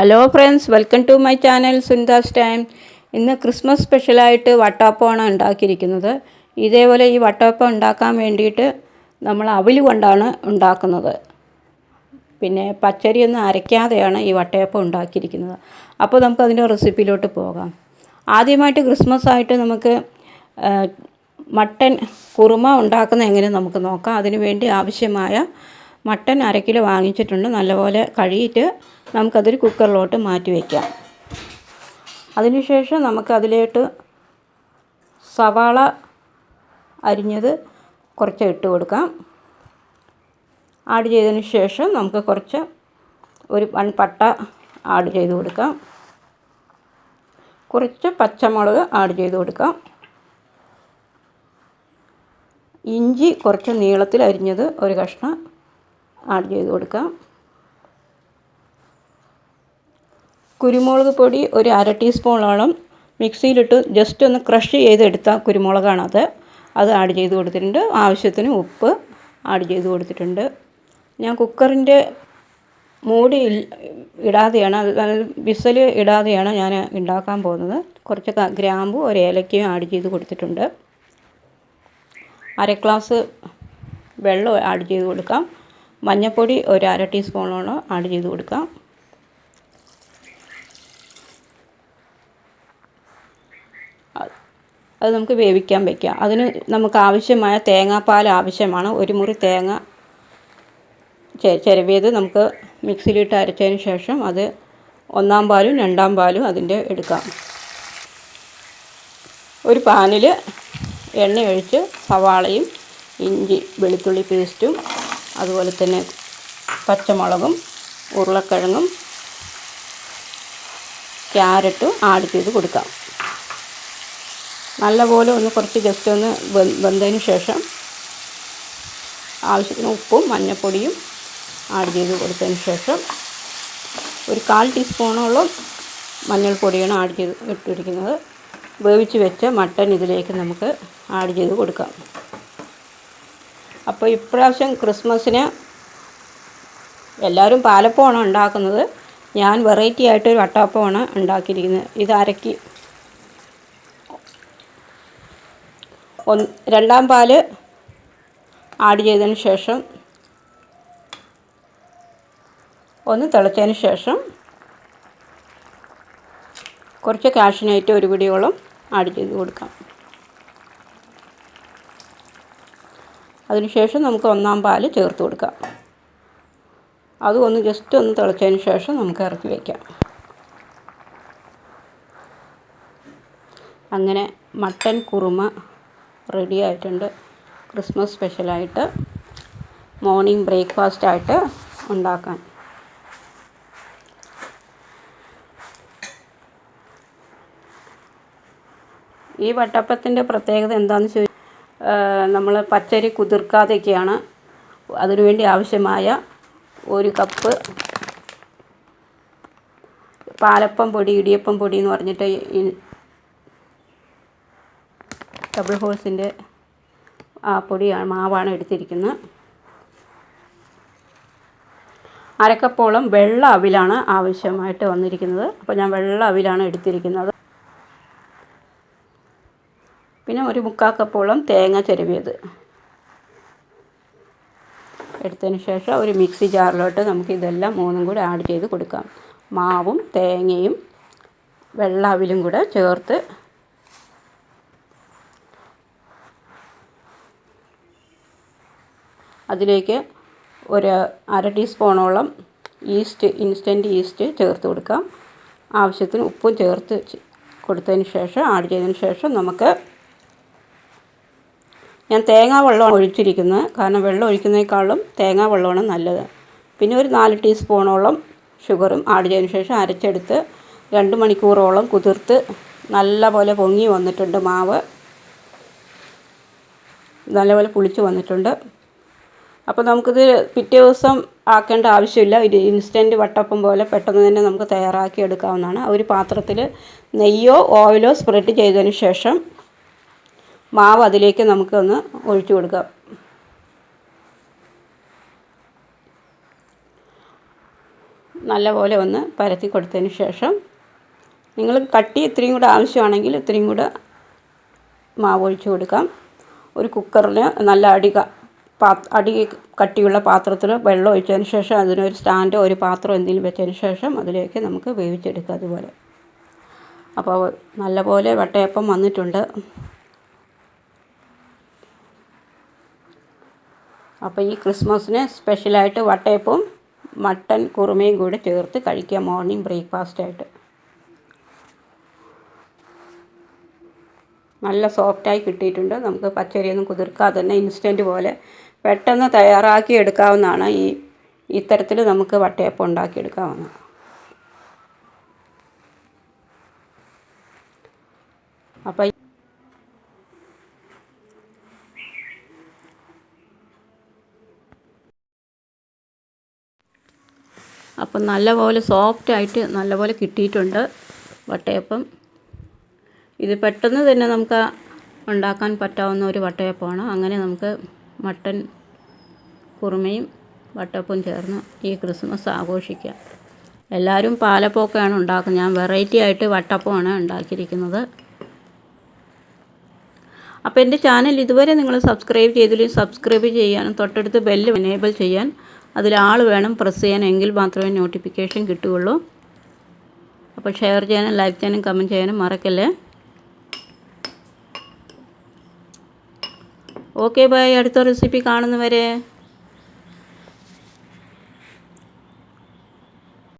Hello friends welcome to my channel Sunita's time ഇന്ന് Christmas സ്പെഷ്യലായിട്ട് വട്ടാപ്പമാണ് ഉണ്ടാക്കിയിരിക്കുന്നത്. ഇതേപോലെ ഈ വട്ടാപ്പം ഉണ്ടാക്കാൻ വേണ്ടിയിട്ട് നമ്മൾ അവിൽ കൊണ്ടാണ് ഉണ്ടാക്കുന്നത്. പിന്നെ പച്ചരിയൊന്നും അരയ്ക്കാതെയാണ് ഈ വട്ടയപ്പം ഉണ്ടാക്കിയിരിക്കുന്നത്. അപ്പോൾ നമുക്ക് അതിന്റെ റെസിപ്പിയിലോട്ട് പോകാം. ആദ്യമായിട്ട് ക്രിസ്മസ് ആയിട്ട് നമുക്ക് മട്ടൻ കുറുമ ഉണ്ടാക്കുന്ന എങ്ങനെ നമുക്ക് നോക്കാം. അതിന് വേണ്ടി ആവശ്യമായ മട്ടൻ അര കിലോ വാങ്ങിച്ചിട്ടുണ്ട്. നല്ലപോലെ കഴുകിയിട്ട് നമുക്കതൊരു കുക്കറിലോട്ട് മാറ്റി വയ്ക്കാം അതിനുശേഷം നമുക്ക് അതിലോട്ട് സവാള അരിഞ്ഞത് കുറച്ച് ഇട്ട് കൊടുക്കാം. ആഡ് ചെയ്തതിന് ശേഷം നമുക്ക് കുറച്ച് ഒരു വൺ പട്ട ആഡ് ചെയ്ത് കൊടുക്കാം. കുറച്ച് പച്ചമുളക് ആഡ് ചെയ്ത് കൊടുക്കാം. ഇഞ്ചി കുറച്ച് നീളത്തിൽ അരിഞ്ഞത് ഒരു കഷ്ണം ആഡ് ചെയ്ത് കൊടുക്കാം. കുരുമുളക് പൊടി ഒരു അര ടീസ്പൂണോളം മിക്സിയിലിട്ട് ജസ്റ്റ് ഒന്ന് ക്രഷ് ചെയ്തെടുത്ത കുരുമുളകാണത്. അത് ആഡ് ചെയ്ത് കൊടുത്തിട്ടുണ്ട്. ആവശ്യത്തിന് ഉപ്പ് ആഡ് ചെയ്ത് കൊടുത്തിട്ടുണ്ട്. ഞാൻ കുക്കറിന്റെ മൂടി ഇടാതെയാണ് അത് വിസൽ ഇടാതെയാണ് ഞാൻ ഉണ്ടാക്കാൻ പോകുന്നത്. കുറച്ച് ഗ്രാമ്പു ഒരു ഏലക്കയും ആഡ് ചെയ്ത് കൊടുത്തിട്ടുണ്ട്. അര ഗ്ലാസ് വെള്ളം ആഡ് ചെയ്ത് കൊടുക്കാം. മഞ്ഞൾപ്പൊടി ഒരു അര ടീസ്പൂണോളം ആഡ് ചെയ്ത് കൊടുക്കാം. അത് നമുക്ക് വേവിക്കാൻ വയ്ക്കാം അതിന് നമുക്ക് ആവശ്യമായ തേങ്ങാപ്പാൽ ആവശ്യമാണ്. ഒരു മുറി തേങ്ങ ചിരവിയത് നമുക്ക് മിക്സിയിലിട്ട് അരച്ചതിന് ശേഷം അത് ഒന്നാം പാലും രണ്ടാം പാലും അതിന്റെ എടുക്കാം. ഒരു പാനിൽ എണ്ണ ഒഴിച്ച് സവാളയും ഇഞ്ചി വെളുത്തുള്ളി പേസ്റ്റും അതുപോലെ തന്നെ പച്ചമുളകും ഉരുളക്കിഴങ്ങും ക്യാരറ്റും ആഡ് ചെയ്ത് കൊടുക്കാം. നല്ലപോലെ ഒന്ന് കുറച്ച് ജസ്റ്റ് ഒന്ന് വെന്തതിന് ശേഷം ആവശ്യത്തിന് ഉപ്പും മഞ്ഞൾപ്പൊടിയും ആഡ് ചെയ്ത് കൊടുത്തതിന് ശേഷം ഒരു കാൽ ടീസ്പൂണോളം മഞ്ഞൾപ്പൊടിയാണ് ആഡ് ചെയ്ത് ഇട്ടിരിക്കുന്നത്. വേവിച്ച് വെച്ച മട്ടൻ ഇതിലേക്ക് നമുക്ക് ആഡ് ചെയ്ത് കൊടുക്കാം. അപ്പോൾ ഇപ്രാവശ്യം ക്രിസ്മസിന് എല്ലാവരും പാലപ്പമാണ് ഉണ്ടാക്കുന്നത്. ഞാൻ വെറൈറ്റി ആയിട്ട് ഒരു ഉണ്ടാക്കിയിരിക്കുന്നത്. ഇത് അരക്കി ഒന്ന് രണ്ടാം പാൽ ആഡ് ചെയ്തതിന് ശേഷം ഒന്ന് തിളച്ചതിന് ശേഷം കുറച്ച് കാഷിനായിട്ട് ഒരു പിടിയോളം ആഡ് ചെയ്ത് കൊടുക്കാം. അതിനുശേഷം നമുക്ക് ഒന്നാം പാൽ ചേർത്ത് കൊടുക്കാം. അതും ഒന്ന് ജസ്റ്റ് ഒന്ന് തിളച്ചതിന് ശേഷം നമുക്ക് ഇറക്കി വയ്ക്കാം അങ്ങനെ മട്ടൻ കുറുമ റെഡി ആയിട്ടുണ്ട്. ക്രിസ്മസ് സ്പെഷ്യലായിട്ട് മോർണിംഗ് ബ്രേക്ക്ഫാസ്റ്റ് ആയിട്ട് ഉണ്ടാക്കാൻ. ഈ വട്ടപ്പത്തിന്റെ പ്രത്യേകത എന്താണെന്ന് ചോദിച്ചാൽ നമ്മൾ പച്ചരി കുതിർക്കാതെയൊക്കെയാണ് അതിനുവേണ്ടി ആവശ്യമായ ഒരു കപ്പ് പാലപ്പം പൊടി ഇടിയപ്പം പൊടി എന്ന് പറഞ്ഞിട്ട് ഡബിൾ ഹോൾസിന്റെ ആ പൊടിയാണ് മാവാണ് എടുത്തിരിക്കുന്നത്. അരക്കപ്പോളം വെള്ള അവിലാണ് ആവശ്യമായിട്ട് വന്നിരിക്കുന്നത്. അപ്പോൾ ഞാൻ വെള്ള അവിലാണ് എടുത്തിരിക്കുന്നത്. പിന്നെ ഒരു മുക്കാൽ കപ്പോളം തേങ്ങ ചെരുവിയത്. എടുത്തതിന് ശേഷം ഒരു മിക്സി ജാറിലോട്ട് നമുക്ക് ഇതെല്ലാം മൂന്നും കൂടി ആഡ് ചെയ്ത് കൊടുക്കാം. മാവും തേങ്ങയും വെള്ള അവിലും കൂടെ ചേർത്ത് അതിലേക്ക് ഒരു അര ടീസ്പൂണോളം ഈസ്റ്റ് ഇൻസ്റ്റന്റ് ഈസ്റ്റ് ചേർത്ത് കൊടുക്കാം. ആവശ്യത്തിന് ഉപ്പും ചേർത്ത് കൊടുത്തതിന് ശേഷം ആഡ് ചെയ്തതിന് ശേഷം നമുക്ക് ഞാൻ തേങ്ങാ വെള്ളമാണ് ഒഴിച്ചിരിക്കുന്നത്. കാരണം വെള്ളം ഒഴിക്കുന്നതിനേക്കാളും തേങ്ങാ വെള്ളമാണ് നല്ലത്. പിന്നെ ഒരു നാല് ടീസ്പൂണോളം ഷുഗറും ആഡ് ചെയ്തതിന് ശേഷം അരച്ചെടുത്ത് രണ്ട് മണിക്കൂറോളം കുതിർത്ത് നല്ല പോലെ പൊങ്ങി വന്നിട്ടുണ്ട് മാവ്. നല്ലപോലെ പുളിച്ച് വന്നിട്ടുണ്ട്. അപ്പോൾ നമുക്കിത് പിറ്റേ ദിവസം ആക്കേണ്ട ആവശ്യമില്ല. ഇത് ഇൻസ്റ്റന്റ് വട്ടപ്പം പോലെ പെട്ടെന്ന് തന്നെ നമുക്ക് തയ്യാറാക്കി എടുക്കാവുന്നതാണ്. ഒരു പാത്രത്തിൽ നെയ്യോ ഓയിലോ സ്പ്രെഡ് ചെയ്തതിന് ശേഷം മാവ് അതിലേക്ക് നമുക്കൊന്ന് ഒഴിച്ചു കൊടുക്കാം. നല്ലപോലെ ഒന്ന് പരത്തി കൊടുത്തതിന് ശേഷം നിങ്ങൾ കട്ടി ഇത്രയും കൂടെ ആവശ്യമാണെങ്കിൽ ഇത്രയും കൂടെ മാവ് ഒഴിച്ചു കൊടുക്കാം. ഒരു കുക്കറിന് നല്ല അടി ക- പാ അടി കട്ടിയുള്ള പാത്രത്തിൽ വെള്ളം ഒഴിച്ചതിന് ശേഷം അതിനൊരു സ്റ്റാൻഡോ ഒരു പാത്രം എന്തെങ്കിലും വെച്ചതിന് ശേഷം അതിലേക്ക് നമുക്ക് വേവിച്ചെടുക്കാം അതുപോലെ. അപ്പോൾ നല്ലപോലെ വട്ടയപ്പം വന്നിട്ടുണ്ട്. അപ്പോൾ ഈ ക്രിസ്മസിന് സ്പെഷ്യലായിട്ട് വട്ടയപ്പവും മട്ടൻ കുറുമയും കൂടി ചേർത്ത് കഴിക്കുക മോർണിംഗ് ബ്രേക്ക്ഫാസ്റ്റായിട്ട്. നല്ല സോഫ്റ്റായി കിട്ടിയിട്ടുണ്ട്. നമുക്ക് പച്ചരിയൊന്നും കുതിർക്കാതെ തന്നെ ഇൻസ്റ്റന്റ് പോലെ പെട്ടെന്ന് തയ്യാറാക്കി എടുക്കാവുന്നതാണ്. ഈ ഇത്തരത്തിൽ നമുക്ക് വട്ടയപ്പം ഉണ്ടാക്കിയെടുക്കാവുന്നത് അപ്പോൾ അപ്പം നല്ലപോലെ സോഫ്റ്റായിട്ട് നല്ലപോലെ കിട്ടിയിട്ടുണ്ട് വട്ടയപ്പം. ഇത് പെട്ടെന്ന് തന്നെ നമുക്ക് ഉണ്ടാക്കാൻ പറ്റാവുന്ന ഒരു വട്ടയപ്പമാണ്. അങ്ങനെ നമുക്ക് മട്ടൻ കുറുമയും വട്ടപ്പും ചേർന്ന് ഈ ക്രിസ്മസ് ആഘോഷിക്കാം. എല്ലാവരും പാലപ്പമൊക്കെയാണ് ഉണ്ടാക്കുന്നത്. ഞാൻ വെറൈറ്റി ആയിട്ട് വട്ടപ്പമാണ് ഉണ്ടാക്കിയിരിക്കുന്നത്. അപ്പോൾ എന്റെ ചാനൽ ഇതുവരെ നിങ്ങൾ സബ്സ്ക്രൈബ് ചെയ്തില്ലെങ്കിൽ സബ്സ്ക്രൈബ് ചെയ്യാനും തൊട്ടടുത്ത് ബെല്ല് എനേബിൾ ചെയ്യാൻ അതിൽ ആൾ വേണം പ്രസ് ചെയ്യാൻ എങ്കിൽ മാത്രമേ നോട്ടിഫിക്കേഷൻ കിട്ടുകയുള്ളൂ. അപ്പോൾ ഷെയർ ചെയ്യാനും ലൈക്ക് ചെയ്യാനും കമന്റ് ചെയ്യാനും മറക്കല്ലേ? Okay bye. അടുത്ത റെസിപ്പി കാണുന്നവരെ.